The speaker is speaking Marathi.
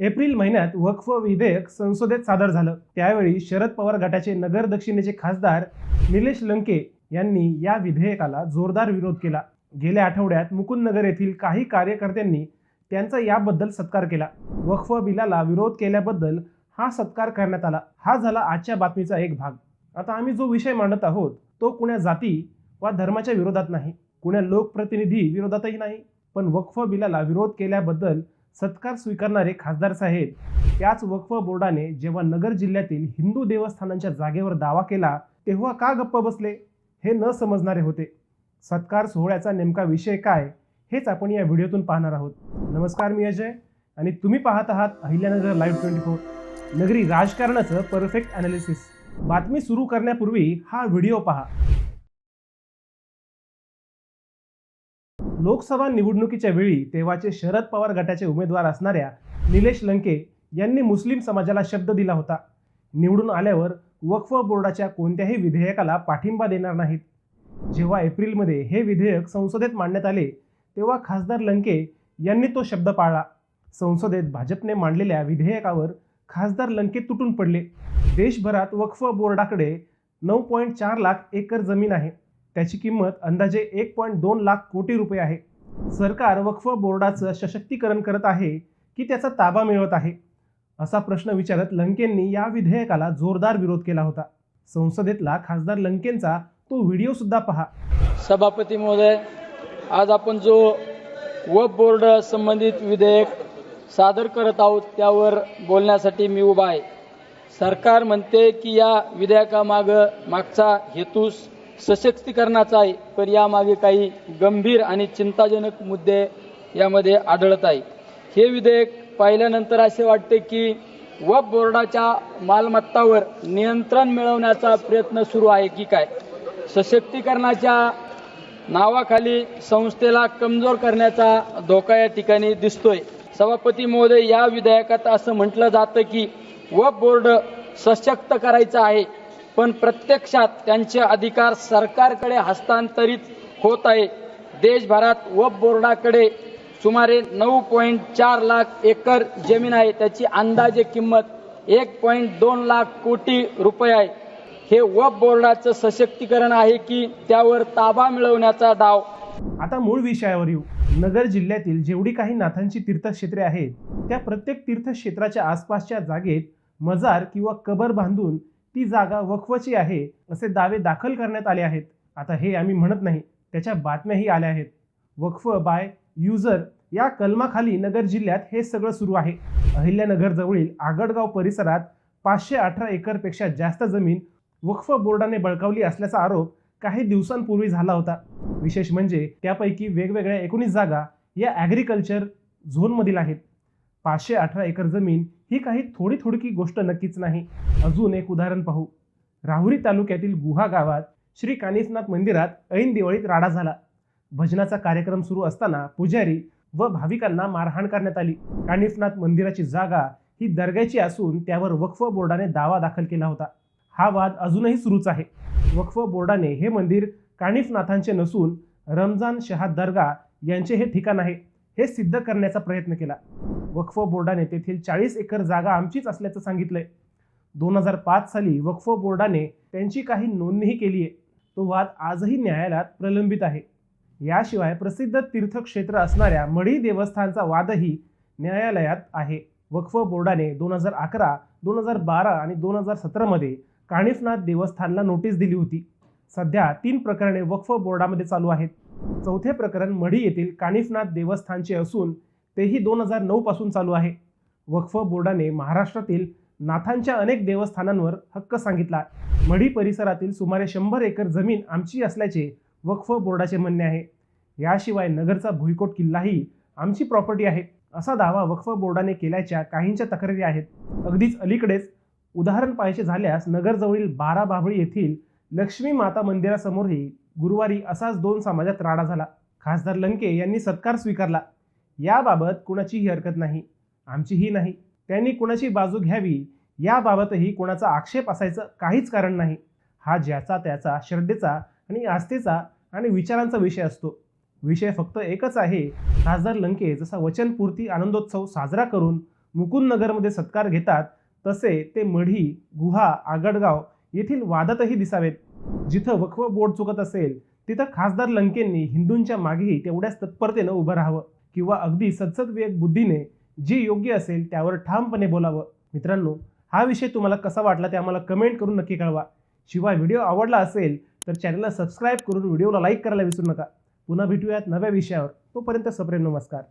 एप्रिल महिन्यात वक्फ विधेयक संसदेत सादर झालं. त्यावेळी शरद पवार गटाचे नगर दक्षिणेचे खासदार निलेश लंके यांनी या विधेयकाला जोरदार विरोध केला. गेल्या आठवड्यात मुकुंदनगर येथील काही कार्यकर्त्यांनी त्यांचा याबद्दल सत्कार केला. वक्फ बिलाला विरोध केल्याबद्दल हा सत्कार करण्यात आला. हा झाला आजच्या बातमीचा एक भाग. आता आम्ही जो विषय मांडत आहोत तो कुण्या जाती वा धर्माच्या विरोधात नाही. कुण्या लोकप्रतिनिधी विरोधातही नाही. पण वक्फ बिलाला विरोध केल्याबद्दल सत्कार स्वीकारणारे खासदार साहेब. त्याच वक्फ बोर्डाने जेव्हा नगर जिल्ह्यातील हिंदू देवस्थानांच्या जागेवर दावा केला तेव्हा का गप्प बसले? हे न समजणारे होते. सत्कार सोहळ्याचा नेमका विषय काय? हेच आपण या व्हिडिओतून पाहणार आहोत. नमस्कार मी अजय. आणि तुम्ही पाहत आहात अहिल्यानगर लाईव्ह ट्वेंटी फोर. नगरी राजकारणाचं परफेक्ट अनालिसिस बातमी सुरू करण्यापूर्वी हा व्हिडिओ पहा. लोकसभा निवडणुकीच्या वेळी तेव्हाचे शरद पवार गटाचे उमेदवार असणाऱ्या निलेश लंके यांनी मुस्लिम समाजाला शब्द दिला होता. निवडून आल्यावर वक्फ बोर्डाच्या कोणत्याही विधेयकाला पाठिंबा देणार नाहीत. जेव्हा एप्रिलमध्ये हे विधेयक संसदेत मांडण्यात आले तेव्हा खासदार लंके यांनी तो शब्द पाळला. संसदेत भाजपने मांडलेल्या विधेयकावर खासदार लंके तुटून पडले. देशभरात वक्फ बोर्डाकडे नऊ पॉईंट चार लाख एकर जमीन आहे. त्याची किंमत अंदाजे एक पॉईंट दोन लाख कोटी रुपये आहे. सरकार वक्फ बोर्डाचं सशक्तीकरण करत आहे की त्याचा ताबा मिळवत आहे? असा प्रश्न विचारत लंकेंनी या विधेयकाला जोरदार विरोध केला होता. संसदेतला खासदार लंकेंचा तो व्हिडिओ सुद्धा पहा. सभापती महोदय आज आपण जो वफ बोर्ड संबंधित विधेयक सादर करत आहोत त्यावर बोलण्यासाठी मी उभा आहे. सरकार म्हणते की या विधेयकामागं मागचा हेतूस सशक्तीकरणाचा आहे. पण यामागे काही गंभीर आणि चिंताजनक मुद्दे यामध्ये आढळत आहे हे विधेयक पाहिल्यानंतर असे वाटते की वफ बोर्डाच्या मालमत्तावर नियंत्रण मिळवण्याचा प्रयत्न सुरू आहे की काय? सशक्तीकरणाच्या नावाखाली संस्थेला कमजोर करण्याचा धोका या ठिकाणी दिसतोय. सभापती महोदय या विधेयकात असं म्हटलं जातं की वफ बोर्ड सशक्त करायचं आहे. पण प्रत्यक्षात त्यांचे अधिकार सरकारकडे हस्तांतरित होत आहे. देशभरात वफ बोर्डाकडे सुमारे नऊ पॉईंट चार लाख एकर जमीन आहे. त्याची अंदाजे किंमत एक पॉईंट दोन लाख कोटी रुपये आहे. हे वफ बोर्डाचं सशक्तीकरण आहे की त्यावर ताबा मिळवण्याचा डाव आता मूळ विषयावर येऊ. नगर जिल्ह्यातील जेवढी काही नाथांची तीर्थक्षेत्रे आहेत त्या प्रत्येक तीर्थक्षेत्राच्या आसपासच्या जागेत मजार किंवा कबर बांधून ती जागा वक्फची आहे असे दावे दाखल करण्यात आले आहेत. आता हे आम्ही म्हणत नाही त्याच्या बातम्याही आल्या आहेत. वक्फ बाय युजर या कलमाखाली नगर जिल्ह्यात हे सगळं सुरू आहे. अहिल्यानगरजवळील आगडगाव परिसरात पाचशे अठरा एकरपेक्षा जास्त जमीन वक्फ बोर्डाने बळकावली असल्याचा आरोप काही दिवसांपूर्वी झाला होता. विशेष म्हणजे त्यापैकी वेगवेगळ्या एकोणीस जागा या ॲग्रिकल्चर झोनमधील आहेत. पाचशे अठरा एकर जमीन ही काही थोडी थोडकी गोष्ट नक्कीच नाही. अजून एक उदाहरण पाहू. राहुरी तालुक्यातील गुहा गावात श्री कानिसनाथ मंदिरात ऐन दिवाळीत राडा झाला. भजनाचा कार्यक्रम सुरू असताना पुजारी व भाविकांना मारहाण करण्यात आली. कानिफनाथ मंदिराची जागा ही दर्ग्याची असून त्यावर वक्फ बोर्डाने दावा दाखल केला होता. हा वाद अजूनही सुरूच आहे. वक्फ बोर्डाने हे मंदिर कानिफनाथांचे नसून रमजान शहा दर्गा यांचे हे ठिकाण आहे हे सिद्ध करण्याचा प्रयत्न केला. वक्फ बोर्डाने तेथील चाळीस एकर जागा आमचीच असल्याचं सांगितलंय. दोन हजार पाच साली वक्फ बोर्डाने त्यांची काही नोंदणीही केली आहे तो वाद आजही न्यायालयात प्रलंबित आहे. याशिवाय प्रसिद्ध तीर्थक्षेत्र असणाऱ्या मढी देवस्थानचा वादही न्यायालयात आहे. वक्फ बोर्डाने दोन हजार अकरा दोन हजार बारा आणि दोन हजार सतरामध्ये काणिफनाथ देवस्थानला नोटीस दिली होती. सध्या तीन प्रकरणे वक्फ बोर्डामध्ये चालू आहेत. चौथे प्रकरण मढी येथील काणिफनाथ देवस्थानचे असून तेही दोन हजार नऊ पासून चालू आहे. वक्फ बोर्डाने महाराष्ट्रातील नाथांच्या अनेक देवस्थानांवर हक्क सांगितला मढी परिसरातील सुमारे शंभर एकर जमीन आमची असल्याचे वक्फ बोर्डाचे म्हणणे आहे. याशिवाय नगरचा भुईकोट किल्लाही आमची प्रॉपर्टी आहे असा दावा वक्फ बोर्डाने केल्याच्या काहींच्या तक्रारी आहेत. अगदीच अलीकडेच उदाहरण पाहायचे झाल्यास नगरजवळील बारा बाभळी येथील लक्ष्मी माता मंदिरासमोरही गुरुवारी असाच दोन समाजात राडा झाला. खासदार लंके यांनी सत्कार स्वीकारला. याबाबत कुणाचीही हरकत नाही आमचीही नाही. त्यांनी कुणाची बाजू घ्यावी याबाबतही कोणाचा आक्षेप असायचं काहीच कारण नाही. हा ज्याचा त्याचा श्रद्धेचा आणि आस्थेचा आणि विचारांचा विषय असतो. विषय फक्त एकच आहे खासदार लंके जसा वचनपूर्ती आनंदोत्सव साजरा करून मुकुंदनगरमध्ये सत्कार घेतात तसे ते मढी गुहा आगडगाव येथील वादातही दिसावेत. जिथं वक्फ बोर्ड चुकत असेल तिथं खासदार लंकेंनी हिंदूंच्या मागेही तेवढ्याच तत्परतेनं उभं राहावं. किंवा अगदी सदसद विवेक बुद्धीने जे योग्य असेल त्यावर ठामपणे बोलावं. मित्रांनो हा विषय तुम्हाला कसा वाटला ते आम्हाला कमेंट करून नक्की कळवा. शिवाय व्हिडिओ आवडला असेल तर चॅनलला सबस्क्राईब करून व्हिडिओला लाईक करायला विसरू नका. पुन्हा भेटूयात नव्या विषयावर. तोपर्यंत सप्रेम नमस्कार.